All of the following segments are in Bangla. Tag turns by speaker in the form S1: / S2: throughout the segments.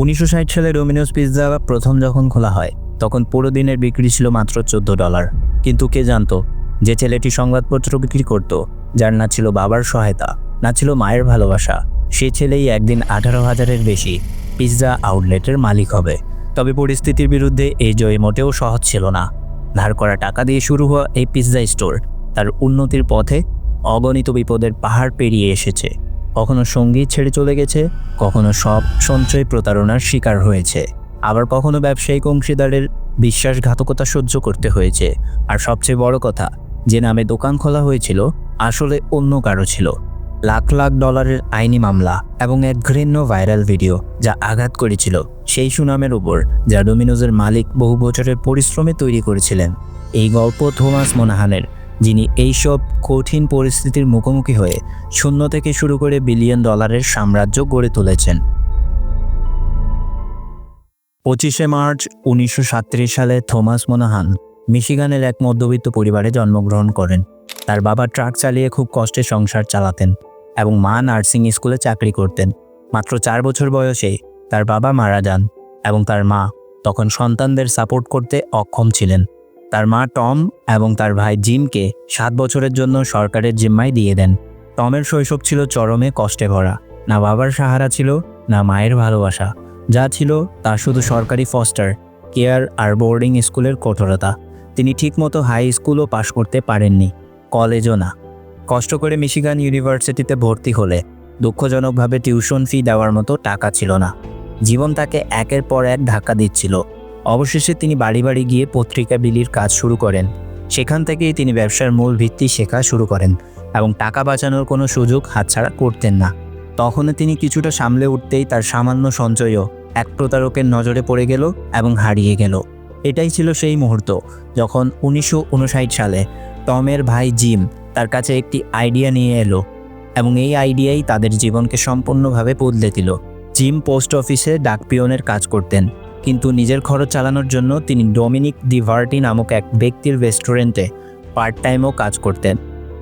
S1: উনিশশো ষাট সালে ডোমিনোস পিৎজা প্রথম যখন খোলা হয়, তখন পুরো দিনের বিক্রি ছিল মাত্র চোদ্দ ডলার। কিন্তু কে জানতো যে ছেলেটি সংবাদপত্র বিক্রি করত, যার না ছিল বাবার সহায়তা, না ছিল মায়ের ভালোবাসা। সে ছেলেই একদিন আঠারো হাজারের বেশি পিৎজা আউটলেটের মালিক হবে। তবে পরিস্থিতির বিরুদ্ধে এই জয় মোটেও সহজ ছিল না। ধার করা টাকা দিয়ে শুরু হওয়া এই পিৎজা স্টোর তার উন্নতির পথে অগণিত বিপদের পাহাড় পেরিয়ে এসেছে। কখনো সঙ্গী ছেড়ে চলে গেছে, কখনো সব সঞ্চয় প্রতারণার শিকার হয়েছে। আবার কখনো ব্যবসায়িক অংশীদারের বিশ্বাসঘাতকতা সহ্য করতে হয়েছে। আর সবচেয়ে বড় কথা, যে নামে দোকান খোলা হয়েছিল, আসলে অন্য কারও ছিল। লাখ লাখ ডলারের আইনি মামলা এবং এক ঘৃণ্য ভাইরাল ভিডিও যা আঘাত করেছিল সেই সুনামের উপর, যা ডোমিনোজের মালিক বহু বছরের পরিশ্রমে তৈরি করেছিলেন। এই গল্প থোমাস মোনাহানের যিনি এইসব কঠিন পরিস্থিতির মুখোমুখি হয়ে শূন্য থেকে শুরু করে বিলিয়ন ডলারের সাম্রাজ্য গড়ে তুলেছেন। পঁচিশে মার্চ উনিশশো সালে থমাস মোনাহান মিশিগানের এক মধ্যবিত্ত পরিবারে জন্মগ্রহণ করেন। তার বাবা ট্রাক চালিয়ে খুব কষ্টে সংসার চালাতেন এবং মা নার্সিং স্কুলে চাকরি করতেন। মাত্র চার বছর বয়সে তার বাবা মারা যান এবং তার মা তখন সন্তানদের সাপোর্ট করতে অক্ষম ছিলেন। তার মা টম এবং তার ভাই জিমকে সাত বছরের জন্য সরকারের জিম্মায় দিয়ে দেন। টমের শৈশব ছিল চরমে কষ্টে ভরা। না বাবার সাহারা ছিল, না মায়ের ভালোবাসা। যা ছিল তা শুধু সরকারি ফস্টার কেয়ার আর বোর্ডিং স্কুলের কঠোরতা। তিনি ঠিকমতো হাই স্কুলও পাশ করতে পারেননি কলেজও না। কষ্ট করে মিশিগান ইউনিভার্সিটিতে ভর্তি হলে দুঃখজনকভাবে টিউশন ফি দেওয়ার মতো টাকা ছিল না। জীবন তাকে একের পর এক ধাক্কা দিচ্ছিল। অবশেষে তিনি বাড়ি বাড়ি গিয়ে পত্রিকা বিলির কাজ শুরু করেন। সেখান থেকেই তিনি ব্যবসার মূল ভিত্তি শেখা শুরু করেন এবং টাকা বাঁচানোর কোনো সুযোগ হাতছাড়া করতেন না। তখনও তিনি কিছুটা সামলে উঠতেই তার সামান্য সঞ্চয়ও এক প্রতারকের নজরে পড়ে গেল এবং হারিয়ে গেল। এটাই ছিল সেই মুহূর্ত যখন উনিশশো উনষাট সালে টমের ভাই জিম তার কাছে একটি আইডিয়া নিয়ে এলো এবং এই আইডিয়াই তাদের জীবনকে সম্পূর্ণভাবে বদলে দিল। জিম পোস্ট অফিসে ডাকপিয়নের কাজ করতেন। কিন্তু নিজের খরচ চালানোর জন্য তিনি ডোমিনিক দি ভার্টি নামক এক ব্যক্তির রেস্টুরেন্টে পার্ট টাইমও কাজ করতেন।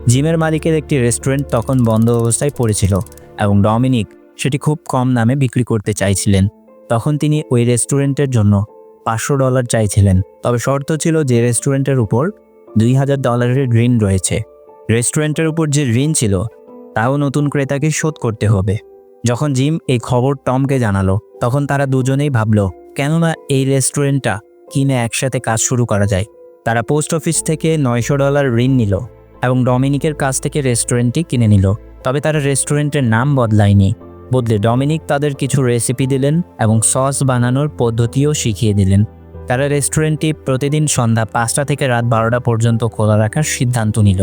S1: জিমের মালিকের একটি রেস্টুরেন্ট তখন বন্ধ অবস্থায় পড়েছিল এবং ডমিনিক সেটি খুব কম দামে বিক্রি করতে চাইছিলেন। তখন তিনি ওই রেস্টুরেন্টের জন্য পাঁচশো ডলার চাইছিলেন। তবে শর্ত ছিল যে রেস্টুরেন্টের উপর দুই হাজার ডলারের ঋণ রয়েছে। রেস্টুরেন্টের উপর যে ঋণ ছিল, তাও নতুন ক্রেতাকে শোধ করতে হবে। যখন জিম এই খবর টমকে জানালো, তখন তারা দুজনেই ভাবলো কেননা এই রেস্টুরেন্টটা কিনে একসাথে কাজ শুরু করা যায়। তারা পোস্ট অফিস থেকে নয়শো ডলার ঋণ নিল এবং ডমিনিকের কাছ থেকে রেস্টুরেন্টটি কিনে নিল। তবে তারা রেস্টুরেন্টের নাম বদলায়নি। বদলে ডমিনিক তাদের কিছু রেসিপি দিলেন এবং সস বানানোর পদ্ধতিও শিখিয়ে দিলেন। তারা রেস্টুরেন্টটি প্রতিদিন সন্ধ্যা পাঁচটা থেকে রাত বারোটা পর্যন্ত খোলা রাখার সিদ্ধান্ত নিল।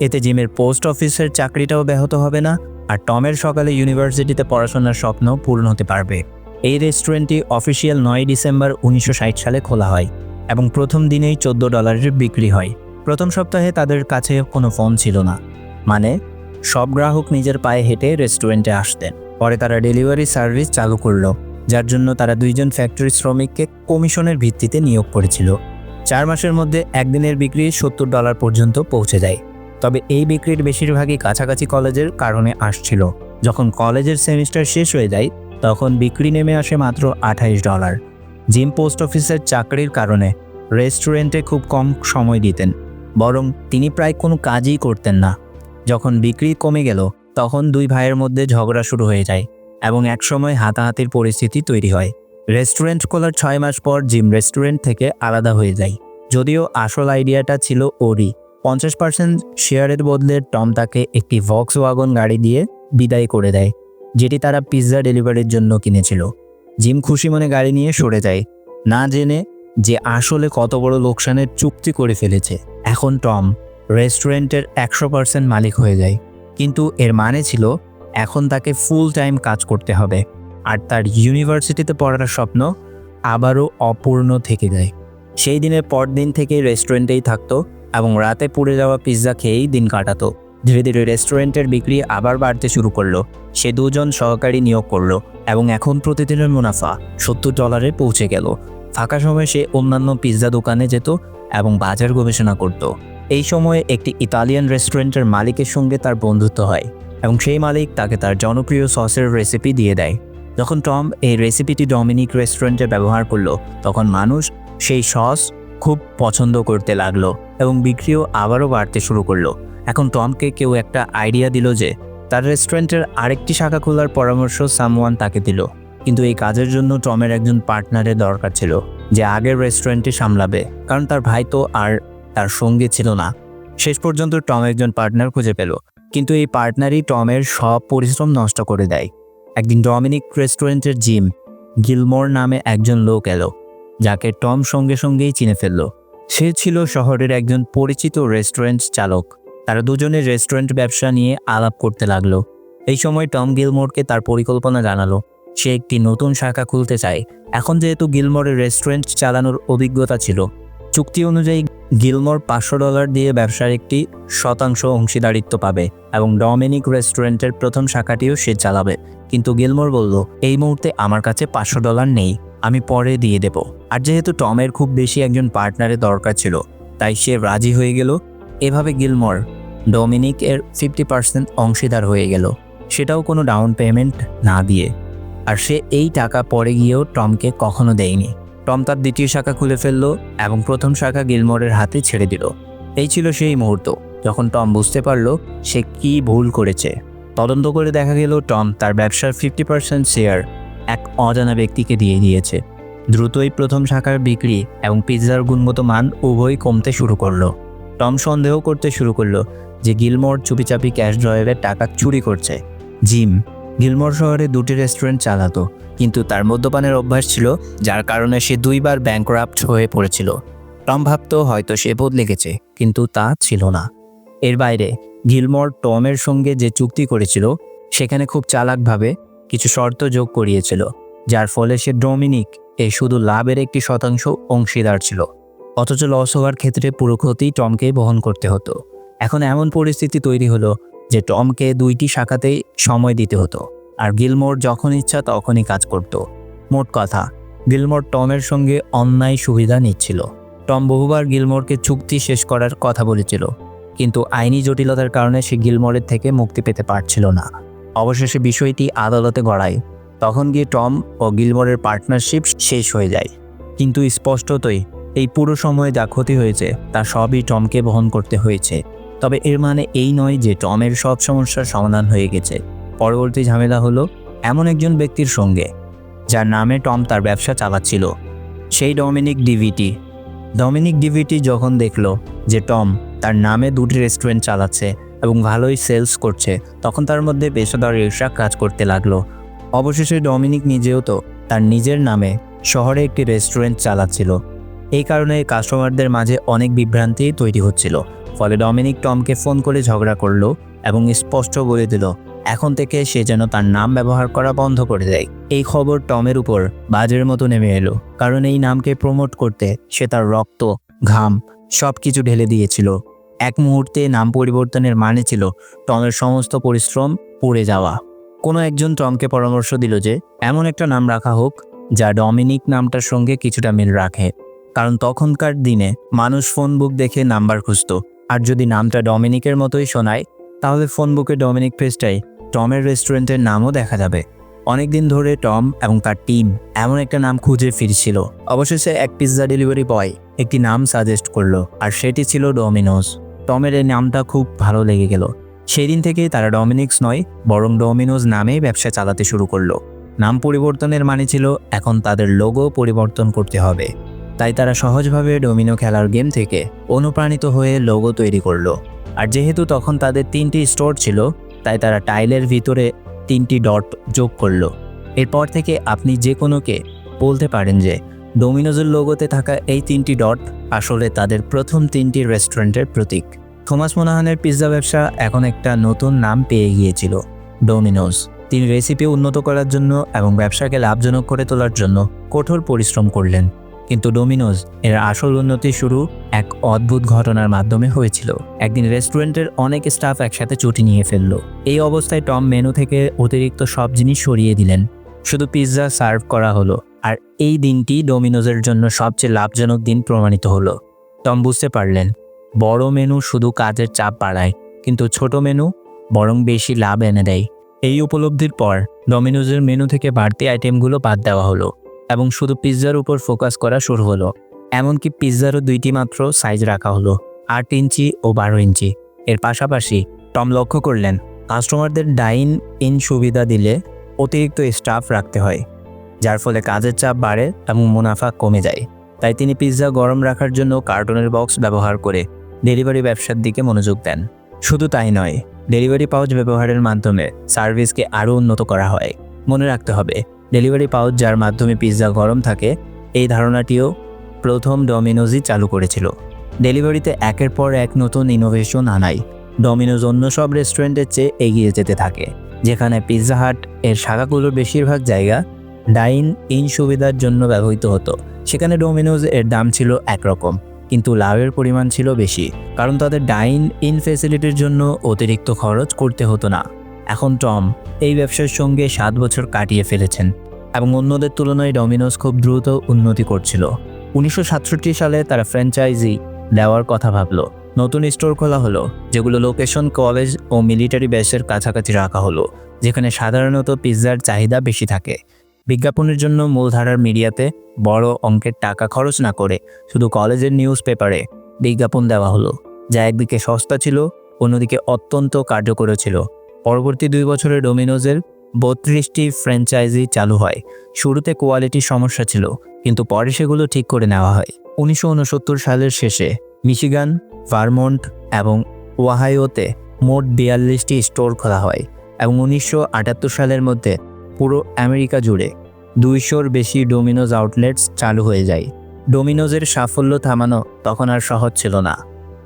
S1: এতে জিমের পোস্ট অফিসের চাকরিটাও ব্যাহত হবে না, আর টমের সকালে ইউনিভার্সিটিতে পড়াশোনার স্বপ্ন পূর্ণ হতে পারবে। এই রেস্টুরেন্টটি অফিসিয়াল নয় ডিসেম্বর উনিশশো ষাট সালে খোলা হয় এবং প্রথম দিনেই চোদ্দ ডলারের বিক্রি হয়। প্রথম সপ্তাহে তাদের কাছে কোনো ফোন ছিল না। মানে সব গ্রাহক নিজের পায়ে হেঁটে রেস্টুরেন্টে আসতেন। পরে তারা ডেলিভারি সার্ভিস চালু করল, যার জন্য তারা দুইজন ফ্যাক্টরি শ্রমিককে কমিশনের ভিত্তিতে নিয়োগ করেছিল। চার মাসের মধ্যে একদিনের বিক্রি সত্তর ডলার পর্যন্ত পৌঁছে যায়। তবে এই বিক্রির বেশিরভাগই কাছাকাছি কলেজের কারণে আসছিল। যখন কলেজের সেমিস্টার শেষ হয়ে যায় তখন বিক্রি নেমে আসে মাত্র আঠাইশ ডলার। জিম পোস্ট অফিসের চাকরির কারণে রেস্টুরেন্টে খুব কম সময় দিতেন, বরং তিনি প্রায় কোনো কাজই করতেন না। যখন বিক্রি কমে গেল, তখন দুই ভাইয়ের মধ্যে ঝগড়া শুরু হয়ে যায় এবং একসময় হাতাহাতির পরিস্থিতি তৈরি হয়। রেস্টুরেন্ট খোলার ছয় মাস পর জিম রেস্টুরেন্ট থেকে আলাদা হয়ে যায়, যদিও আসল আইডিয়াটা ছিল ওরই। পঞ্চাশ পার্সেন্ট শেয়ারের বদলে টম তাকে একটি ভক্স ওয়াগন গাড়ি দিয়ে বিদায় করে দেয়। যেটি তারা পিৎজা ডেলিভারির জন্য কিনেছিল। জিম খুশি মনে গাড়ি নিয়ে সরে যায়। না জেনে যে আসলে কত বড় লোকসানের চুক্তি করে ফেলেছে। এখন টম রেস্টুরেন্টের একশো পার্সেন্ট মালিক হয়ে যায়। কিন্তু এর মানে ছিল এখন তাকে ফুল টাইম কাজ করতে হবে। আর তার ইউনিভার্সিটিতে পড়ার স্বপ্ন আবারও অপূর্ণ থেকে যায়। সেই দিনের পরদিন থেকেই রেস্টুরেন্টেই থাকতো এবং রাতে পুড়ে যাওয়া পিৎজা খেয়েই দিন কাটাতো। ধীরে ধীরে রেস্টুরেন্টের বিক্রি আবার বাড়তে শুরু করল। সে দুজন সহকারী নিয়োগ করল এবং এখন প্রতিদিনের মুনাফা সত্তর ডলারে পৌঁছে গেল। ফাঁকা সময়ে সে অন্যান্য পিৎজা দোকানে যেত এবং বাজার গবেষণা করত। এই সময়ে একটি ইতালিয়ান রেস্টুরেন্টের মালিকের সঙ্গে তার বন্ধুত্ব হয় এবং সেই মালিক তাকে তার জনপ্রিয় সসের রেসিপি দিয়ে দেয়। যখন টম এই রেসিপিটি ডমিনিক রেস্টুরেন্টে ব্যবহার করল, তখন মানুষ সেই সস খুব পছন্দ করতে লাগল এবং বিক্রিও আবারও বাড়তে শুরু করল। এখন টমকে কেউ একটা আইডিয়া দিল যে তার রেস্টুরেন্টের আরেকটি শাখা খোলার পরামর্শ সামওয়ান তাকে দিল। কিন্তু এই কাজের জন্য টমের একজন পার্টনারের দরকার ছিল, যে আগের রেস্টুরেন্টে সামলাবে। কারণ তার ভাই তো আর তার সঙ্গে ছিল না। শেষ পর্যন্ত টম একজন পার্টনার খুঁজে পেল, কিন্তু এই পার্টনারই টমের সব পরিশ্রম নষ্ট করে দেয়। একদিন ডমিনিক রেস্টুরেন্টের জিম গিলমোর নামে একজন লোক এলো, যাকে টম সঙ্গে সঙ্গেই চিনে ফেলল। সে ছিল শহরের একজন পরিচিত রেস্টুরেন্ট চালক। তারা দুজনের রেস্টুরেন্ট ব্যবসা নিয়ে আলাপ করতে লাগল। এই সময় টম গিলমোরকে তার পরিকল্পনা জানালো। সে একটি নতুন শাখা খুলতে চায়। এখন যেহেতু গিলমোরের রেস্টুরেন্ট চালানোর অভিজ্ঞতা ছিল, চুক্তি অনুযায়ী গিলমোর পাঁচশো ডলার দিয়ে ব্যবসার একটি শতাংশ অংশীদারিত্ব পাবে এবং ডমিনিক রেস্টুরেন্টের প্রথম শাখাটিও সে চালাবে। কিন্তু গিলমোর বলল, এই মুহূর্তে আমার কাছে পাঁচশো ডলার নেই, আমি পরে দিয়ে দেব। আর যেহেতু টমের খুব বেশি একজন পার্টনারের দরকার ছিল, তাই সে রাজি হয়ে গেল। এভাবে গিলমোর ডমিনিক এর ফিফটি পার্সেন্ট অংশীদার হয়ে গেল। সেটাও কোনো ডাউন পেমেন্ট না দিয়ে। আর সে এই টাকা পরে গিয়েও টমকে কখনো দেয়নি। টম তার দ্বিতীয় শাখা খুলে ফেলল এবং প্রথম শাখা গিলমোরের হাতে ছেড়ে দিল। এই ছিল সেই মুহূর্ত, যখন টম বুঝতে পারল সে কি ভুল করেছে। তদন্ত করে দেখা গেল টম তার ব্যবসার ফিফটি পার্সেন্ট শেয়ার এক অজানা ব্যক্তিকে দিয়ে দিয়েছে। দ্রুতই প্রথম শাখার বিক্রি এবং পিৎজার গুণগত মান উভয়ই কমতে শুরু করল। টম সন্দেহ করতে শুরু করল যে গিলমোর চুপিচাপি ক্যাশ ড্রয়ারের টাকা চুরি করছে। জিম, গিলমোর শহরে দুটি রেস্টুরেন্ট চালাতো, কিন্তু তার মদ্যপানের অভ্যাস ছিল যার কারণে সে দুইবার ব্যাংকরাপ্ট হয়ে পড়েছিল। টম ভাবত হয়তো সে বদলে গেছে, কিন্তু তা ছিল না। এর বাইরে, গিলমোর টমের সঙ্গে যে চুক্তি করেছিল, সেখানে খুব চালাকভাবে কিছু শর্ত যোগ করিয়েছিল, যার ফলে সে ডোমিনিক এ শুধু লাভের একটি শতাংশ অংশীদার ছিল। অথচ লস হওয়ার ক্ষেত্রে পুরো ক্ষতি টমকেই বহন করতে হতো। এখন এমন পরিস্থিতি তৈরি হলো যে টমকে দুইটি শাখাতেই সময় দিতে হতো, আর গিলমোর যখন ইচ্ছা তখনই কাজ করত। মোট কথা, গিলমোর টমের সঙ্গে অন্যায় সুবিধা নিচ্ছিল। টম বহুবার গিলমোরকে চুক্তি শেষ করার কথা বলেছিল, কিন্তু আইনি জটিলতার কারণে সে গিলমোরের থেকে মুক্তি পেতে পারছিল না। অবশেষে বিষয়টি আদালতে গড়ায়। তখন গিয়ে টম ও গিলমোরের পার্টনারশিপ শেষ হয়ে যায়। কিন্তু স্পষ্টতই, এই পুরো সময়ে যা ক্ষতি হয়েছে, তা সবই টমকে বহন করতে হয়েছে। তবে এর মানে এই নয় যে টমের সব সমস্যার সমাধান হয়ে গেছে। পরবর্তী ঝামেলা হলো এমন একজন ব্যক্তির সঙ্গে, যার নামে টম তার ব্যবসা চালাচ্ছিল। সেই ডমিনিক ডিভিটি। ডমিনিক ডিভিটি যখন দেখল যে টম তার নামে দুটি রেস্টুরেন্ট চালাচ্ছে এবং ভালোই সেলস করছে, তখন তার মধ্যে পেশাদার ঈর্ষা কাজ করতে লাগল। অবশেষে ডমিনিক নিজেও তো তার নিজের নামে শহরে একটি রেস্টুরেন্ট চালাচ্ছিল। এই কারণে কাস্টমারদের মাঝে অনেক বিভ্রান্তি তৈরি হচ্ছিল। ফলে ডমিনিক টমকে ফোন করে ঝগড়া করল এবং স্পষ্ট বলে দিল, এখন থেকে সে যেন তার নাম ব্যবহার করা বন্ধ করে দেয়। এই খবর টমের উপর বাজের মতো নেমে এলো, কারণ এই নামকে প্রমোট করতে সে তার রক্ত, ঘাম সব কিছু ঢেলে দিয়েছিল। এক মুহূর্তে নাম পরিবর্তনের মানে ছিল টমের সমস্ত পরিশ্রম পড়ে যাওয়া। কোনো একজন টমকে পরামর্শ দিল যে, এমন একটা নাম রাখা হোক, যা ডমিনিক নামটার সঙ্গে কিছুটা মিল রাখে। কারণ তখনকার দিনে মানুষ ফোন বুক দেখে নাম্বার খুঁজত আর যদি নামটা ডমিনিকের মতোই শোনায়, তাহলে ফোন বুকে ডমিনিক পেজটাই টমের রেস্টুরেন্টের নামও দেখা যাবে। অনেকদিন ধরে টম এবং তার টিম এমন একটা নাম খুঁজে ফিরছিল। অবশেষে এক পিৎজা ডেলিভারি বয় একটি নাম সাজেস্ট করল, আর সেটি ছিল ডোমিনোস টমের এই নামটা খুব ভালো লেগে গেল। সেই দিন থেকেই তারা ডমিনিক্স নয়, বরং ডোমিনোজ নামেই ব্যবসা চালাতে শুরু করল। নাম পরিবর্তনের মানে ছিল, এখন তাদের লোগো পরিবর্তন করতে হবে। তাই তারা সহজভাবে ডোমিনো খেলার গেম থেকে অনুপ্রাণিত হয়ে লোগো তৈরি করল। আর যেহেতু তখন তাদের তিনটি স্টোর ছিল, তাই তারা টাইলের ভিতরে তিনটি ডট যোগ করল। এরপর থেকে আপনি যে কোনোকে বলতে পারেন যে ডোমিনোজের লোগোতে থাকা এই তিনটি ডট আসলে তাদের প্রথম তিনটি রেস্টুরেন্টের প্রতীক। থমাস মোনাহানের পিৎজা ব্যবসা এখন একটা নতুন নাম পেয়ে গিয়েছিল, ডোমিনোজ। তিনি রেসিপি উন্নত করার জন্য এবং ব্যবসাকে লাভজনক করে তোলার জন্য কঠোর পরিশ্রম করলেন। কিন্তু ডোমিনোজ এর আসল উন্নতি শুরু এক অদ্ভুত ঘটনার মাধ্যমে হয়েছিল। একদিন রেস্টুরেন্টের অনেক স্টাফ একসাথে ছুটি নিয়ে ফেলল। এই অবস্থায় টম মেনু থেকে অতিরিক্ত সব জিনিস সরিয়ে দিলেন। শুধু পিৎজা সার্ভ করা হলো আর এই দিনটি ডোমিনোজের জন্য সবচেয়ে লাভজনক দিন প্রমাণিত হলো। টম বুঝতে পারলেন, বড় মেনু শুধু কাজের চাপ বাড়ায়, কিন্তু ছোট মেনু বরং বেশি লাভ এনে দেয়। এই উপলব্ধির পর ডমিনোজের মেনু থেকে বাড়তি আইটেমগুলো বাদ দেওয়া হলো। এবং শুধু পিৎজার উপর ফোকাস করা শুরু হলো। এমনকি পিৎজারও দুইটি মাত্র সাইজ রাখা হলো, আট ইঞ্চি ও বারো ইঞ্চি। এর পাশাপাশি টম লক্ষ্য করলেন, কাস্টমারদের ডাইন ইন সুবিধা দিলে অতিরিক্ত স্টাফ রাখতে হয়, যার ফলে কাজের চাপ বাড়ে এবং মুনাফা কমে যায়। তাই তিনি পিৎজা গরম রাখার জন্য কার্টুনের বক্স ব্যবহার করে ডেলিভারি ব্যবসার দিকে মনোযোগ দেন। শুধু তাই নয়, ডেলিভারি পাউচ ব্যবহারের মাধ্যমে সার্ভিসকে আরও উন্নত করা হয়। মনে রাখতে হবে ডেলিভারি পাউচ যার মাধ্যমে পিৎজা গরম থাকে, এই ধারণাটিও প্রথম ডমিনোজই চালু করেছিল। ডেলিভারিতে একের পর এক নতুন ইনোভেশন আনাই ডমিনোজ অন্য সব রেস্টুরেন্টের চেয়ে এগিয়ে যেতে থাকে, যেখানে পিৎজা হাট এর শাখাগুলোর বেশিরভাগ জায়গা ডাইন ইন সুবিধার জন্য ব্যবহৃত হতো। সেখানে ডোমিনোজ এর দাম ছিল একরকম, কিন্তু লাভের পরিমাণ ছিল বেশি, কারণ তাদের ডাইন ইন ফেসিলিটির জন্য অতিরিক্ত খরচ করতে হতো না। এখন টম এই ব্যবসার সঙ্গে সাত বছর কাটিয়ে ফেলেছেন এবং অন্যদের তুলনায় ডমিনোস খুব দ্রুত উন্নতি করছিল। উনিশশো সাতষট্টি সালে তারা ফ্র্যাঞ্চাইজি দেওয়ার কথা ভাবলো। নতুন স্টোর খোলা হলো, যেগুলো লোকেশন, কলেজ ও মিলিটারি বেসের কাছাকাছি রাখা হলো, যেখানে সাধারণত পিৎজার চাহিদা বেশি থাকে। বিজ্ঞাপনের জন্য মূলধারার মিডিয়াতে বড় অঙ্কের টাকা খরচ না করে শুধু কলেজের নিউজ পেপারে বিজ্ঞাপন দেওয়া হলো, যা একদিকে সস্তা ছিল, অন্যদিকে অত্যন্ত কার্যকর ছিল। পরবর্তী দুই বছরে ডোমিনোজের বত্রিশটি ফ্র্যাঞ্চাইজি চালু হয়। শুরুতে কোয়ালিটির সমস্যা ছিল, কিন্তু পরে সেগুলো ঠিক করে নেওয়া হয়। উনিশশো উনসত্তর সালের শেষে মিশিগান, ভারমন্ট এবং ওয়াহাইওতে মোট বিয়াল্লিশটি স্টোর খোলা হয় এবং উনিশশো আটাত্তর সালের মধ্যে পুরো আমেরিকা জুড়ে দুইশোর বেশি ডোমিনোজ আউটলেটস চালু হয়ে যায়। ডোমিনোজের সাফল্য থামানো তখন আর সহজ ছিল না,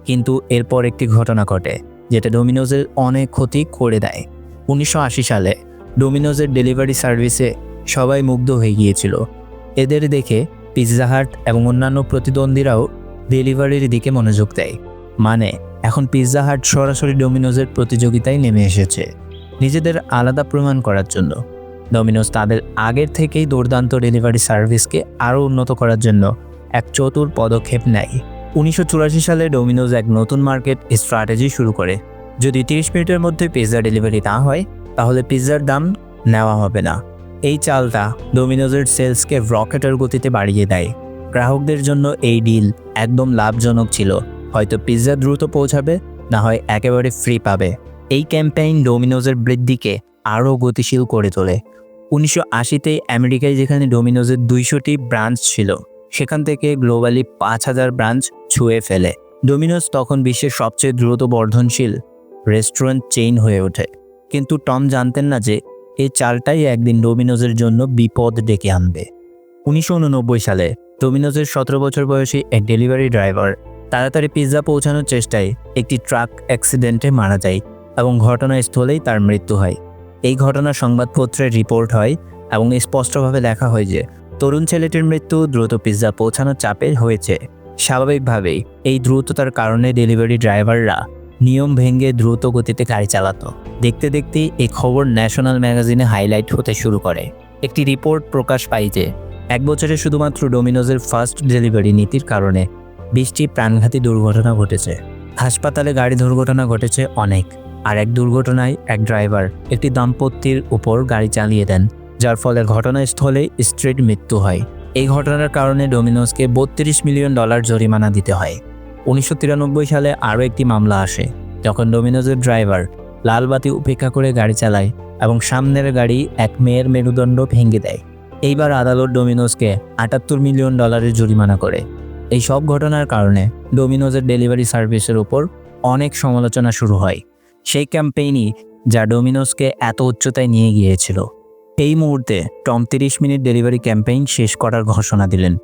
S1: কিন্তু এরপর একটি ঘটনা ঘটে। যেটা ডোমিনোজের অনেক ক্ষতি করে দেয়। উনিশশো আশি সালে ডোমিনোজের ডেলিভারি সার্ভিসে সবাই মুগ্ধ হয়ে গিয়েছিল। এদের দেখে পিৎজা হাট এবং অন্যান্য প্রতিদ্বন্দ্বীরাও ডেলিভারির দিকে মনোযোগ দেয়। মানে এখন পিৎজা হাট সরাসরি ডোমিনোজের প্রতিযোগিতায় নেমে এসেছে, নিজেদের আলাদা প্রমাণ করার জন্য। ডোমিনোজ তাদের আগের থেকেই দুর্দান্ত ডেলিভারি সার্ভিসকে আরও উন্নত করার জন্য এক চতুর পদক্ষেপ নেয়। উনিশশো চুরাশি সালে ডোমিনোজ এক নতুন মার্কেট স্ট্র্যাটেজি শুরু করে। যদি তিরিশ মিনিটের মধ্যে পিৎজা ডেলিভারি না হয়, তাহলে পিৎজার দাম নেওয়া হবে না। এই চালটা ডোমিনোজের সেলসকে রকেটের গতিতে বাড়িয়ে দেয়। গ্রাহকদের জন্য এই ডিল একদম লাভজনক ছিল। হয়তো পিৎজা দ্রুত পৌঁছাবে, না হয় একেবারে ফ্রি পাবে। এই ক্যাম্পেইন ডোমিনোজের বৃদ্ধিকে আরও গতিশীল করে তোলে। উনিশশো আশিতে আমেরিকায় যেখানে ডোমিনোজের দুইশোটি ব্রাঞ্চ ছিল সেখান থেকে গ্লোবালি পাঁচ হাজার ব্রাঞ্চ ছুঁয়ে ফেলে। ডোমিনোজ তখন বিশ্বের সবচেয়ে দ্রুত বর্ধনশীল রেস্টুরেন্ট চেইন হয়ে ওঠে। কিন্তু টম জানতেন না যে এই চালটাই একদিন ডোমিনোজের জন্য বিপদ ডেকে আনবে। উনিশশো উননব্বই সালে ডোমিনোজের সতেরো বছর বয়সী এক ডেলিভারি ড্রাইভার তাড়াতাড়ি পিৎজা পৌঁছানোর চেষ্টায় একটি ট্রাক অ্যাক্সিডেন্টে মারা যায় এবং ঘটনাস্থলেই তার মৃত্যু হয়। এই ঘটনা সংবাদপত্রে রিপোর্ট হয় এবং স্পষ্টভাবে লেখা হয় যে তরুণ ছেলেটির মৃত্যু দ্রুত পিৎজা পৌঁছানোর চাপে হয়েছে। স্বাভাবিকভাবেই এই দ্রুততার কারণে ডেলিভারি ড্রাইভাররা নিয়ম ভেঙে দ্রুত গতিতে গাড়ি চালাতো। দেখতে দেখতে এই খবর ন্যাশনাল ম্যাগাজিনে হাইলাইট হতে শুরু করে। একটি রিপোর্ট প্রকাশ পায় যে, এক বছরে শুধুমাত্র ডোমিনোজের ফার্স্ট ডেলিভারি নীতির কারণে বিশটি প্রাণঘাতী দুর্ঘটনা ঘটেছে। হাসপাতালে গাড়ি দুর্ঘটনা ঘটেছে অনেক। আর এক দুর্ঘটনায় এক ড্রাইভার একটি দাম্পত্যের উপর গাড়ি চালিয়ে দেন। যার ফলে ঘটনাস্থলে স্ট্রেট মৃত্যু হয়। এই ঘটনার কারণে ডোমিনোজকে বত্রিশ মিলিয়ন ডলার জরিমানা দিতে হয়। উনিশশো তিরানব্বই সালে আরও একটি মামলা আসে, যখন ডোমিনোজের ড্রাইভার লাল বাতি উপেক্ষা করে গাড়ি চালায় এবং সামনের গাড়ি এক মেয়ের মেরুদণ্ড ভেঙে দেয়। এইবার আদালত ডোমিনোজকে আটাত্তর মিলিয়ন ডলারের জরিমানা করে। এই সব ঘটনার কারণে ডোমিনোজের ডেলিভারি সার্ভিসের ওপর অনেক সমালোচনা শুরু হয়। সেই ক্যাম্পেইনই যা ডোমিনোজকে এত উচ্চতায় নিয়ে গিয়েছিল। এই মুহূর্তে টম তিরিশ মিনিট ডেলিভারি ক্যাম্পেইন শেষ করার ঘোষণা দিলেন।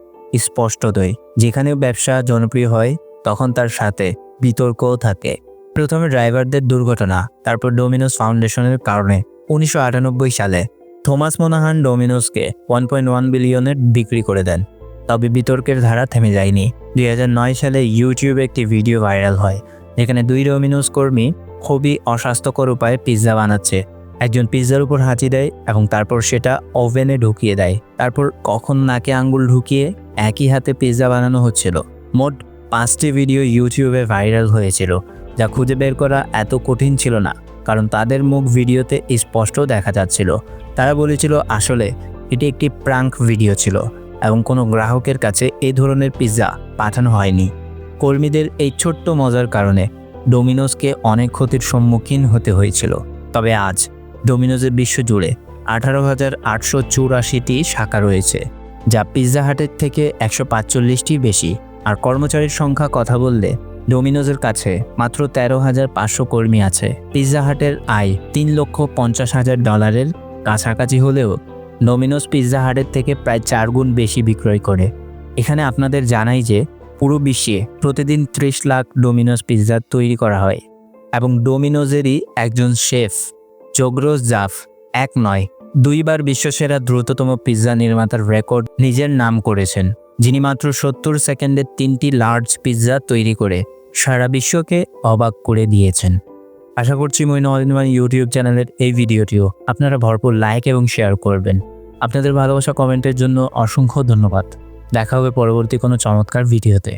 S1: স্পষ্টতই, যেখানে ব্যবসা জনপ্রিয় হয়, তখন তার সাথে বিতর্কও থাকে। প্রথমে ড্রাইভারদের দুর্ঘটনা, তারপর ডোমিনোস ফাউন্ডেশনের কারণে উনিশশো আটানব্বই সালে থমাস মোনাহান ডোমিনোজকে ওয়ান পয়েন্ট ওয়ান বিলিয়নের বিক্রি করে দেন। তবে বিতর্কের ধারা থেমে যায়নি। দুই হাজার নয় সালে ইউটিউবে একটি ভিডিও ভাইরাল হয়, যেখানে দুই ডোমিনোস কর্মী খুবই অস্বাস্থ্যকর উপায়ে পিৎজা বানাচ্ছে। একজন পিৎজার উপর হাঁচি দেয় এবং তারপর সেটা ওভেনে ঢুকিয়ে দেয়। তারপর কখন নাকে আঙ্গুল ঢুকিয়ে একই হাতে পিৎজা বানানো হচ্ছিল। মোট পাঁচটি ভিডিও ইউটিউবে ভাইরাল হয়েছিল, যা খুঁজে বের করা এত কঠিন ছিল না, কারণ তাদের মুখ ভিডিওতে স্পষ্ট দেখা যাচ্ছিল। তারা বলেছিল, আসলে, এটি একটি প্রাঙ্ক ভিডিও ছিল এবং কোনো গ্রাহকের কাছে এই ধরনের পিৎজা পাঠানো হয়নি। কর্মীদের এই ছোট্ট মজার কারণে ডোমিনোসকে অনেক ক্ষতির সম্মুখীন হতে হয়েছিল। তবে আজ ডোমিনোজের বিশ্ব জুড়ে আঠারো হাজার আটশো চুরাশিটি শাখা রয়েছে, যা পিৎজা হাটের থেকে একশো পাঁচচল্লিশটি বেশি। আর কর্মচারীর সংখ্যা কথা বললে, ডোমিনোজের কাছে মাত্র তেরো হাজার পাঁচশো কর্মী আছে। পিৎজা হাটের আয় তিন লক্ষ পঞ্চাশ হাজার ডলারের কাছাকাছি হলেও ডোমিনোজ পিৎজা হাটের থেকে প্রায় চার গুণ বেশি বিক্রয় করে। এখানে আপনাদের জানাই যে, পুরো বিশ্বে প্রতিদিন ত্রিশ লাখ ডোমিনোজ পিৎজা তৈরি করা হয় এবং ডোমিনোজেরই একজন শেফ। জোগ্রোস জাফ, এক নয়, দুইবার বিশ্বসেরা দ্রুততম পিৎজা নির্মাতার রেকর্ড নিজের নাম করেছেন, যিনি মাত্র সত্তর সেকেন্ডে তিনটি লার্জ পিৎজা তৈরি করে সারা বিশ্বকে অবাক করে দিয়েছেন। আশা করছি মইন অলিনওয়ান ইউটিউব চ্যানেলের এই ভিডিওটিও আপনারা ভরপুর লাইক এবং শেয়ার করবেন। আপনাদের ভালোবাসা কমেন্টের জন্য অসংখ্য ধন্যবাদ। দেখা হবে পরবর্তী কোনো চমৎকার ভিডিওতে।